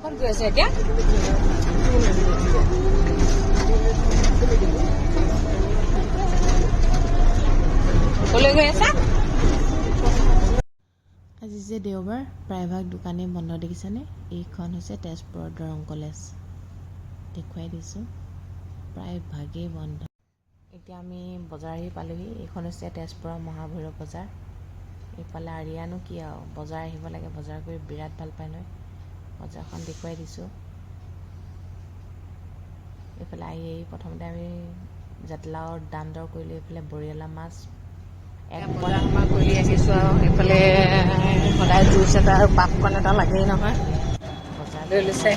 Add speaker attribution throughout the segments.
Speaker 1: ক'ত গৈ আছে এতিয়া
Speaker 2: যে দেওবাৰ প্ৰায়ভাগ দোকানেই বন্ধ দেখিছেনে? এইখন হৈছে তেজপুৰৰ দৰং কলেজ। দেখুৱাই দিছোঁ প্ৰায়ভাগেই বন্ধ। এতিয়া আমি বজাৰ আহি পালোহি এইখন হৈছে তেজপুৰৰ মহাভৈৰৱ বজাৰ। এইফালে আৰিয়ানো কি আৰু বজাৰ আহিব লাগে বজাৰ কৰি বিৰাট ভাল পায় নহয়। বজাৰখন দেখুৱাই দিছোঁ। এইফালে আহি আহি প্ৰথমতে আমি জাতিলাওৰ দাম দৰ কৰিলোঁ এইফালে বৰিয়লা মাছ
Speaker 1: বজাৰ সমাৰ কৰি আহিছোঁ আৰু। এইফালে সদায় জুচ এটা আৰু পাপকৰ্ণ এটা লাগেই নহয়।
Speaker 2: বজাৰ
Speaker 1: লৈ লৈছে।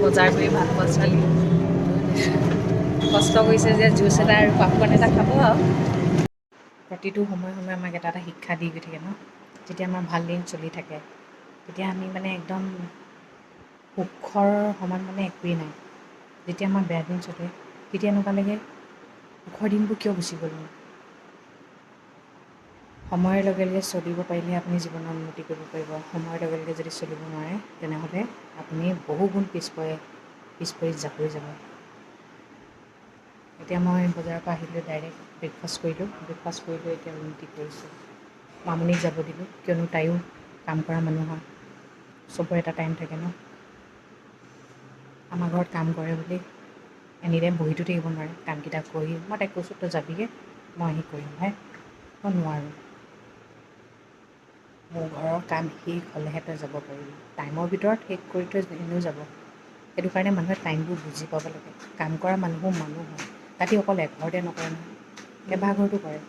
Speaker 1: বজাৰ কৰি ভাল পোৱা ছোৱালী। কষ্ট কৰিছে যে জুচ এটা আৰু পাপকৰ্ণ এটা খাব আৰু। প্ৰতিটো সময়ে সময়ে আমাক এটা এটা শিক্ষা দি গৈ থাকে ন। যেতিয়া আমাৰ ভাল দিন চলি থাকে তেতিয়া আমি মানে একদম সুখৰ সমান মানে একোৱেই নাই। যেতিয়া আমাৰ বেয়া দিন চলে তেতিয়া এনেকুৱা লাগে সুখৰ দিনবোৰ কিয় গুচি গ'লনো সময়ৰ লগে লগে চলিব পাৰিলে আপুনি জীৱনত উন্নতি কৰিব পাৰিব। সময়ৰ লগে লগে যদি চলিব নোৱাৰে তেনেহ'লে আপুনি বহু গুণ পিছ পৰে জাপৰি যাব। এতিয়া মই বজাৰৰ পৰা আহিলোঁ ডাইৰেক্ট ব্ৰেকফাষ্ট কৰিলোঁ। ব্ৰেকফাষ্ট কৰি লৈ এতিয়া ৰুটি কৰিছোঁ। মামনিক যাব দিলোঁ কিয়নো তাইও কাম কৰা মানুহ হয়। চবৰে এটা টাইম থাকে ন? আমাৰ ঘৰত কাম কৰে বুলি এনি টাইম বহিতো থাকিব নোৱাৰে। কামকেইটা কৰি মই তাইক কৈছোঁ তই যাবিগৈ মই আহি কৰিম ভাই। মই নোৱাৰোঁ। ঘৰৰ কাম শেষ হ'লেহে তই যাব পাৰিবি টাইমৰ ভিতৰত শেষ কৰি থৈ এনেও যাব। সেইটো কাৰণে মানুহে টাইমবোৰ বুজি পাব লাগে। কাম কৰা মানুহো মানুহ হয়। তাহাঁতি অকল এঘৰতে নকৰে নহয় কেইবাঘৰতো কৰে।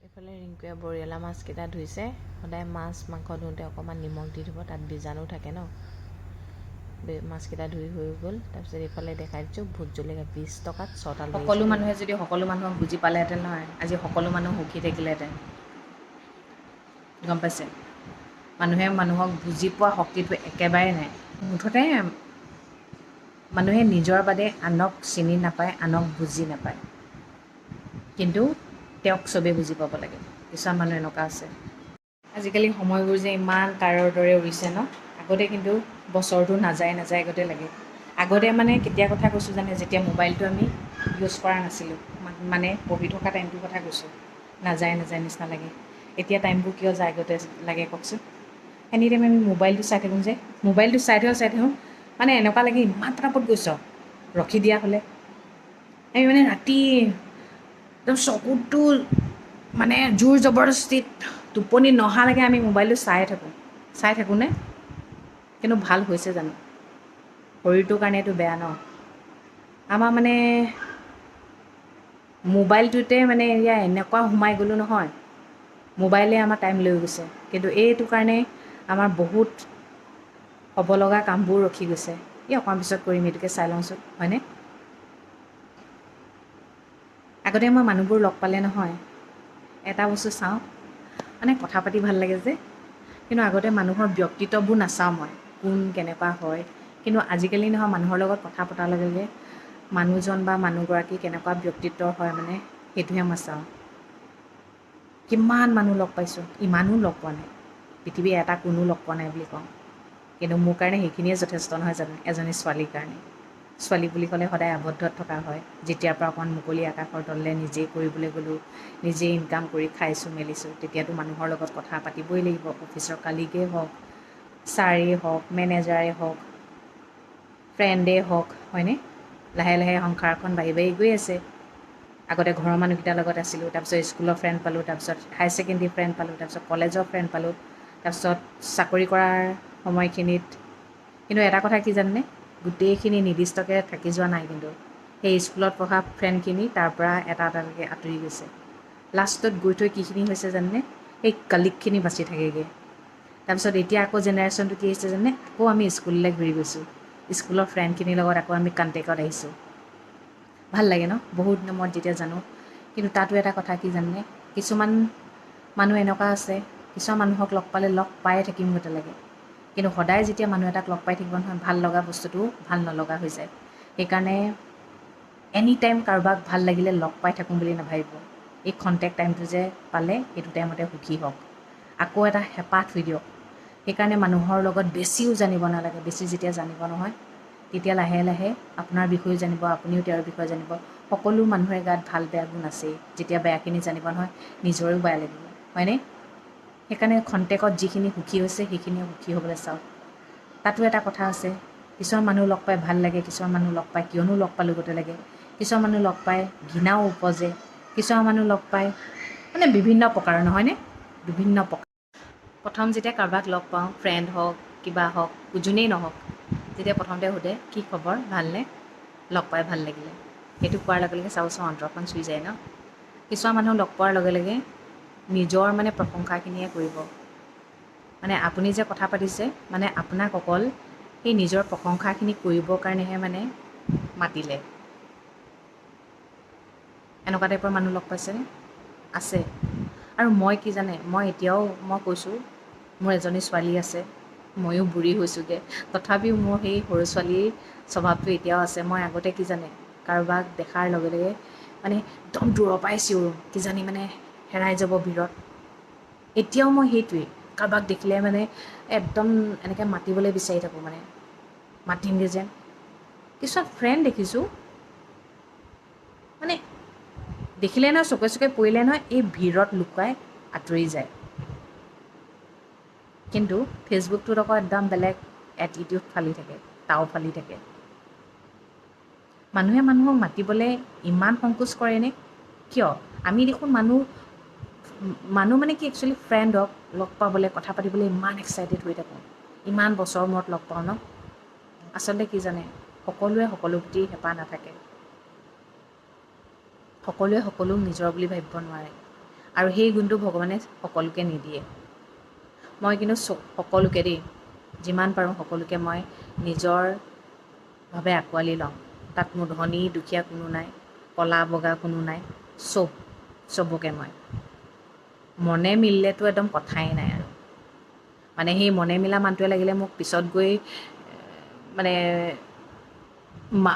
Speaker 2: এইফালে ৰিংকুৱে বৰিয়লা মাছকেইটা ধুইছে। সদায় মাছ মাংস ধুওঁতে অকণমান নিমখ দি থ'ব তাত বীজাণু থাকে ন। বে- মাছকেইটা ধুই হৈ গ'ল। তাৰপিছত এইফালে দেখাই দিছোঁ ভোট জলকীয়া বিছ টকাত ছটা
Speaker 1: সকলো। মানুহে যদি সকলো মানুহক বুজি পালেহেঁতেন নহয় আজি সকলো মানুহ সুখী থাকিলেহেঁতেন। গম পাইছে? মানুহে মানুহক বুজি পোৱা শক্তিটো একেবাৰে নাই। মুঠতে মানুহে নিজৰ বাদে আনক চিনি নাপায় আনক বুজি নাপায়। কিন্তু তেওঁক চবেই বুজি পাব লাগে। কিছুমান মানুহ এনেকুৱা আছে। আজিকালি সময়বোৰ যে ইমান তাৰৰ দৰে উৰিছে ন? আগতে কিন্তু বছৰটো নাযায় নাযায় আগতে লাগে। আগতে মানে কেতিয়া কথা কৈছোঁ জানে? যেতিয়া মোবাইলটো আমি ইউজ কৰা নাছিলোঁ মানে পঢ়ি থকা টাইমটোৰ কথা কৈছোঁ। নাযায় নাযায় নিচিনা লাগে। এতিয়া টাইমবোৰ কিয় যায় আগতে লাগে কওকচোন। এনি টাইম আমি মোবাইলটো চাই থাকোঁ যে মোবাইলটো চাই থাকোঁ চাই থাকোঁ মানে এনেকুৱা লাগে ইমান পটাপট গৈছ ৰখি দিয়া হ'লে। আমি মানে ৰাতি একদম চকুটো মানে জোৰ জবৰদস্তিত টোপনি নহালৈকে আমি মোবাইলটো চাই থাকোঁ। চাই থাকোঁনে কিন্তু ভাল হৈছে জানো। শৰীৰটোৰ কাৰণেতো বেয়া ন। আমাৰ মানে মোবাইলটোতে মানে এয়া এনেকুৱা সোমাই গ'লোঁ নহয়। মোবাইলে আমাৰ টাইম লৈ গৈছে। কিন্তু এইটো কাৰণে আমাৰ বহুত হ'ব লগা কামবোৰ ৰখি গৈছে। এই অকণমান পিছত কৰিম এইটোকে চাই লওঁচোন হয়নে? আগতে মই মানুহবোৰ লগ পালে নহয়। এটা বস্তু চাওঁ মানে কথা পাতি ভাল লাগে যে। কিন্তু আগতে মানুহৰ ব্যক্তিত্ববোৰ নাচাওঁ মই কোন কেনেকুৱা হয়। কিন্তু আজিকালি নহয় মানুহৰ লগত কথা পতাৰ লগে লগে মানুহজন বা মানুহগৰাকী কেনেকুৱা ব্যক্তিত্বৰ হয় মানে সেইটোহে মই চাওঁ। কিমান মানুহ লগ পাইছোঁ ইমানো লগ পোৱা নাই। পৃথিৱীৰ এটা কোনো লগ পোৱা নাই বুলি কওঁ। কিন্তু মোৰ কাৰণে সেইখিনিয়ে যথেষ্ট নহয় জানো এজনী ছোৱালীৰ কাৰণে। ছোৱালী বুলি ক'লে সদায় আৱদ্ধত থকা হয়। যেতিয়াৰ পৰা অকণমান মুকলি আকাশৰ তললৈ নিজেই কৰিবলৈ গ'লোঁ নিজেই ইনকাম কৰি খাইছোঁ মেলিছোঁ তেতিয়াতো মানুহৰ লগত কথা পাতিবই লাগিব অফিচৰ কালিগেই হওক ছাৰেই হওক মেনেজাৰেই হওক ফ্ৰেণ্ডেই হওক হয়নে? লাহে লাহে সংসাৰখন বাঢ়ি বাঢ়ি গৈ আছে। আগতে ঘৰৰ মানুহকেইটাৰ লগত আছিলোঁ তাৰপিছত স্কুলৰ ফ্ৰেণ্ড পালোঁ তাৰপিছত হায়াৰ ছেকেণ্ডেৰী ফ্ৰেণ্ড পালোঁ তাৰপিছত কলেজৰ ফ্ৰেণ্ড পালোঁ তাৰপিছত চাকৰি কৰাৰ সময়খিনিত কিন্তু এটা কথা কি জানেনে? গোটেইখিনি নিৰ্দিষ্টকৈ থাকি যোৱা নাই কিন্তু। সেই স্কুলত পঢ়া ফ্ৰেণ্ডখিনি তাৰ পৰা এটা এটালৈকে আঁতৰি গৈছে। লাষ্টত গৈ থৈ কিখিনি হৈছে জানেনে? সেই কালিকখিনি বাচি থাকেগৈ। তাৰপিছত এতিয়া আকৌ জেনেৰেশ্যনটো কি হৈছে জানে আকৌ আমি স্কুললৈ ঘূৰি গৈছোঁ। স্কুলৰ ফ্ৰেণ্ডখিনিৰ লগত আকৌ আমি কণ্টেক্টত আহিছোঁ। ভাল লাগে ন? বহুত দিনৰ যেতিয়া জানো। কিন্তু তাতো এটা কথা কি জানেনে? কিছুমান মানুহ এনেকুৱা আছে কিছুমান মানুহক লগ পালে লগ পায়ে থাকিম গতে লাগে। কিন্তু সদায় যেতিয়া মানুহ এটাক লগ পাই থাকিব নহয় ভাল লগা বস্তুটো ভাল নলগা হৈ যায়। সেইকাৰণে এনি টাইম কাৰোবাক ভাল লাগিলে লগ পাই থাকোঁ বুলি নাভাবিব। এই খন্তেক টাইমটো যে পালে সেইটো টাইমতে সুখী হওক। আকৌ এটা হেঁপাহ থৈ দিয়ক। সেইকাৰণে মানুহৰ লগত বেছিও জানিব নালাগে বেছি যেতিয়া জানিব নহয় তেতিয়া লাহে লাহে আপোনাৰ বিষয়েও জানিব আপুনিও তেওঁৰ বিষয়ে জানিব। সকলো মানুহৰে গাত ভাল বেয়া গুণ আছেই। যেতিয়া বেয়াখিনি জানিব নহয় নিজৰেও বেয়া লাগিব। হয়নে? সেইকাৰণে খন্তেকত যিখিনি সুখী হৈছে সেইখিনিও সুখী হ'বলৈ চাওক। তাতো এটা কথা আছে কিছুমান মানুহ লগ পাই ভাল লাগে কিছুমান মানুহ লগ পাই কিয়নো লগ পালোঁ গোটেই লাগে। কিছুমান মানুহ লগ পাই ঘৃণাও উপজে কিছুমান মানুহ লগ পাই মানে বিভিন্ন প্ৰকাৰৰ নহয়নে? বিভিন্ন প্ৰকাৰ। প্ৰথম যেতিয়া কাৰোবাক লগ পাওঁ ফ্ৰেণ্ড হওক কিবা হওক যোনেই নহওক যেতিয়া প্ৰথমতে সোধে কি খবৰ? ভালনে? লগ পাই ভাল লাগিলে। সেইটো কোৱাৰ লগে লগে চাবচোন অন্তৰখন চুই যায় ন? কিছুমান মানুহ লগ পোৱাৰ লগে লগে নিজৰ মানে প্ৰশংসাখিনিয়ে কৰিব। মানে আপুনি যে কথা পাতিছে মানে আপোনাক অকল সেই নিজৰ প্ৰশংসাখিনি কৰিবৰ কাৰণেহে মানে মাতিলে। এনেকুৱা টাইপৰ মানুহ লগ পাইছেনে আছে। আৰু মই কি জানে মই এতিয়াও মই কৈছোঁ মোৰ এজনী ছোৱালী আছে। ময়ো বুঢ়ী হৈছোঁগৈ। তথাপিও মোৰ সেই সৰু ছোৱালীৰ স্বভাৱটো এতিয়াও আছে। মই আগতে কি জানে কাৰোবাক দেখাৰ লগে লগে মানে একদম দূৰৰ পৰাই চিঞৰোঁ কিজানি মানে হেৰাই যাব ভিৰত এতিয়াও মই সেইটোৱেই কাৰোবাক দেখিলে মানে একদম এনেকৈ মাতিবলৈ বিচাৰি থাকোঁ মানে। মাতিমগৈ যেন। কিছুমান ফ্ৰেণ্ড দেখিছোঁ মানে দেখিলে নহয় চকুৱে চকুৱে পৰিলে নহয় এই ভিৰত লুকুৱাই আঁতৰি যায়। কিন্তু ফেচবুকটোত আকৌ একদম বেলেগ এটিটিউড ফালি থাকে তাও ফালি থাকে। মানুহে মানুহক মাতিবলৈ ইমান সংকোচ কৰেনে কিয়? আমি দেখোন মানুহ মানুহ মানে কি একচুৱেলি ফ্ৰেণ্ডক লগ পাবলৈ কথা পাতিবলৈ ইমান এক্সাইটেড হৈ থাকোঁ। ইমান বছৰৰ মূৰত লগ পাওঁ ন? আচলতে কি জানে? সকলোৱে সকলো প্ৰতি হেঁপাহ নাথাকে। সকলোৱে সকলোক নিজৰ বুলি ভাবিব নোৱাৰে। আৰু সেই গুণটো ভগৱানে সকলোকে নিদিয়ে। মই কিন্তু সকলোকে দেই যিমান পাৰোঁ সকলোকে মই নিজৰভাৱে আঁকোৱালি লওঁ। তাত মোৰ ধনী দুখীয়া কোনো নাই ক'লা বগা কোনো নাই চব চবকে মই। মনে মিলিলেতো একদম কথাই নাই আৰু। মানে সেই মনে মিলা মানুহটোৱে লাগিলে মোক পিছত গৈ মানে মা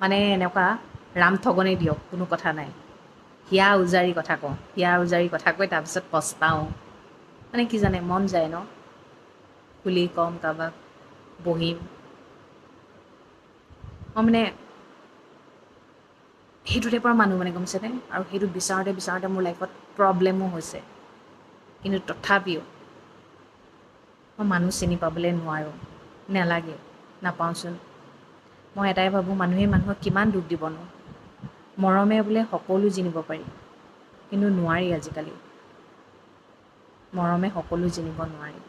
Speaker 1: মানে এনেকুৱা ৰাম ঠগনি দিয়ক কোনো কথা নাই। হিয়া উজাৰি কথা কওঁ হিয়া উজাৰি কথা কৈ তাৰপিছত পস্তাওঁ। মানে কি জানে মন যায় ন? খুলি ক'ম কাৰোবাক বহিম। মই মানে সেইটো টাইপৰ মানুহ মানে গম পাইছেনে? আৰু সেইটো বিচাৰোঁতে বিচাৰোঁতে মোৰ লাইফত প্ৰব্লেমো হৈছে। কিন্তু তথাপিও মই মানুহ চিনি পাবলৈ নোৱাৰোঁ। নেলাগে নাপাওঁচোন। মই এটাই ভাবোঁ মানুহে মানুহক কিমান দুখ দিবনো মৰমে বোলে সকলো জিনিব পাৰি। কিন্তু নোৱাৰি আজিকালি। মৰমে সকলো জিনিব নোৱাৰি।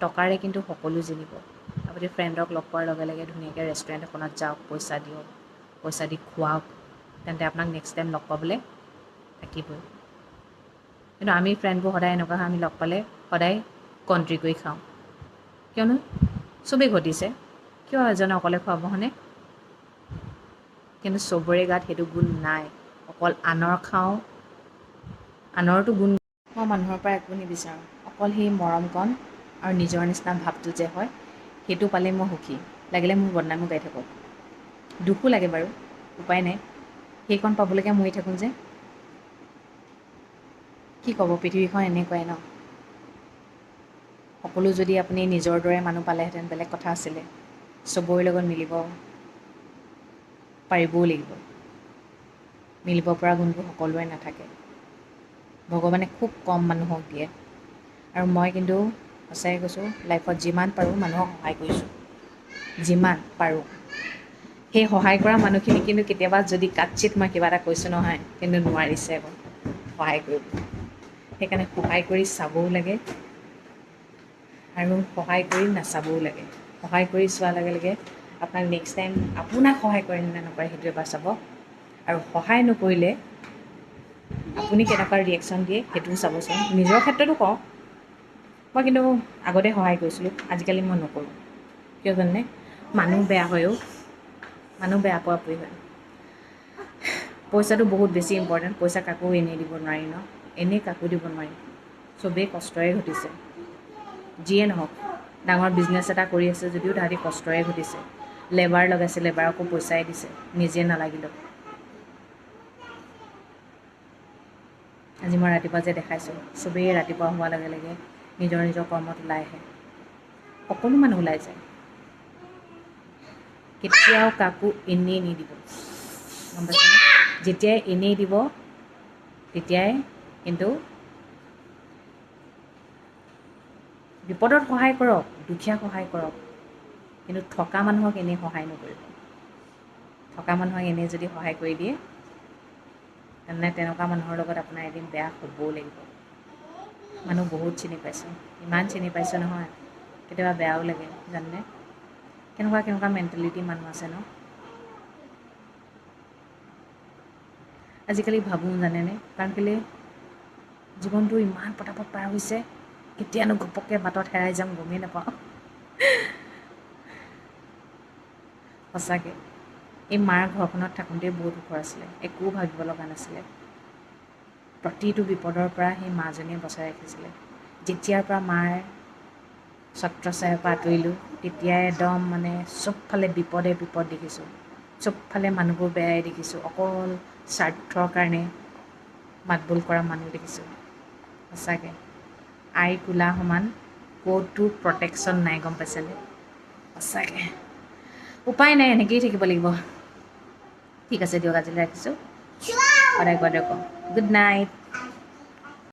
Speaker 1: টকাৰে কিন্তু সকলো জিনিব। আপুনি ফ্ৰেণ্ডক লগ পোৱাৰ লগে লগে ধুনীয়াকৈ ৰেষ্টুৰেণ্ট এখনত যাওক পইচা দিয়ক পইচা দি খুৱাওক তেন্তে আপোনাক নেক্সট টাইম লগ পাবলৈ থাকিবই। কিন্তু আমি ফ্ৰেণ্ডবোৰ সদায় এনেকুৱা হয় আমি লগ পালে সদায় কণ্ট্ৰি কৰি খাওঁ। কিয়নো চবেই ঘটিছে। কিয় এজনে অকলে খুৱাব হয়নে? কিন্তু চবৰে গাত সেইটো গুণ নাই। অকল আনৰ খাওঁ আনৰতো গুণ মই মানুহৰ পৰা একো নিবিচাৰোঁ। অকল সেই মৰমকণ আৰু নিজৰ নিচিনা ভাৱটো যে হয় সেইটো পালেই মই সুখী। লাগিলে মোৰ বদনামো গাই থাকক। দুখো লাগে বাৰু উপায় নাই। সেইকণ পাবলৈকে মৰি থাকোঁ যে। কি ক'ব পৃথিৱীখন এনেকুৱাই ন? সকলো যদি আপুনি নিজৰ দৰে মানুহ পালেহেঁতেন বেলেগ কথা আছিলে। চবৰে লগত মিলিব পাৰিবও লাগিব। মিলিব পৰা গুণবোৰ সকলোৰে নাথাকে। ভগৱানে খুব কম মানুহক দিয়ে। আৰু মই কিন্তু সঁচাকৈ কৈছোঁ লাইফত যিমান পাৰোঁ মানুহক সহায় কৰিছোঁ। যিমান পাৰোঁ। সেই সহায় কৰা মানুহখিনি কিন্তু কেতিয়াবা যদি কাটচিত মই কিবা এটা কৈছোঁ নহয় কিন্তু নোৱাৰিছে আকৌ সহায় কৰিব। সেইকাৰণে সহায় কৰি চাবও লাগে। আৰু সহায় কৰি নাচাবও লাগে। সহায় কৰি চোৱাৰ লগে লগে আপোনাক নেক্সট টাইম আপোনাক সহায় কৰে নে নকৰে সেইটো এবাৰ চাব। আৰু সহায় নকৰিলে আপুনি কেনেকুৱা ৰিয়েকশ্যন দিয়ে সেইটোও চাবচোন। নিজৰ ক্ষেত্ৰতো কওঁ। মই কিন্তু আগতে সহায় কৰিছিলোঁ। আজিকালি মই নকৰোঁ। কিয় জানেনে মানুহ বেয়া হয়ও মানুহ বেয়া পোৱা পুৰি হয়। পইচাটো বহুত বেছি ইম্পৰ্টেণ্ট পইচা কাকো এনেই দিব নোৱাৰি ন? এনেই কাকো দিব নোৱাৰি। চবেই কষ্টৰে ঘটিছে। যিয়ে নহওক ডাঙৰ বিজনেছ এটা কৰি আছে যদিও তাহাঁতি কষ্টৰে ঘটিছে। লেবাৰ লগাইছে লেবাৰকো পইচাই দিছে। নিজে নালাগিলেও। আজি মই ৰাতিপুৱা যে দেখাইছোঁ চবেই ৰাতিপুৱা হোৱাৰ লগে লগে নিজৰ নিজৰ কৰ্মত ওলাই আহে সকলো মানুহ ওলাই যায়। কেতিয়াও কাকো এনেই নিদিব। গম পাইছেনে যেতিয়াই এনেই দিব তেতিয়াই কিন্তু বিপদত সহায় কৰক দুখীয়াক সহায় কৰক। কিন্তু থকা মানুহক এনেই সহায় নকৰিব। থকা মানুহক এনেই যদি সহায় কৰি দিয়ে তেনে তেনেকুৱা মানুহৰ লগত আপোনাৰ এদিন বেয়া হ'বও লাগিব। মানুহ বহুত চিনি পাইছোঁ। ইমান চিনি পাইছোঁ নহয় কেতিয়াবা বেয়াও লাগে জানেনে? কেনেকুৱা কেনেকুৱা মেণ্টেলিটি মানুহ আছে ন? আজিকালি ভাবোঁ জানেনে? কাৰণ কেলৈ জীৱনটো ইমান পটাপট পাৰ হৈছে কেতিয়ানো ঘপককৈ বাটত হেৰাই যাম গমেই নাপাওঁ। সঁচাকৈ। এই মাৰ ঘৰখনত থাকোঁতেই বহুত সুখৰ আছিলে একো ভাবিব লগা নাছিলে। প্ৰতিটো বিপদৰ পৰা সেই মাজনীয়ে বচাই ৰাখিছিলে। যেতিয়াৰ পৰা মাৰ ছত্ৰছায়াৰ পৰা আঁতৰিলোঁ তেতিয়াই একদম মানে চবফালে বিপদে বিপদ দেখিছোঁ। চবফালে মানুহবোৰ বেয়াই দেখিছোঁ। অকল স্বাৰ্থৰ কাৰণে মাতবোল কৰা মানুহ দেখিছোঁ। সঁচাকৈ আই কোলা সমান ক'তো প্ৰটেকশ্যন নাই গম পাইছেনে? সঁচাকৈ। উপায় নাই এনেকৈয়ে থাকিব লাগিব। ঠিক আছে দিয়ক আজিলৈ ৰাখিছোঁ। সদায় কওঁ গুড নাইট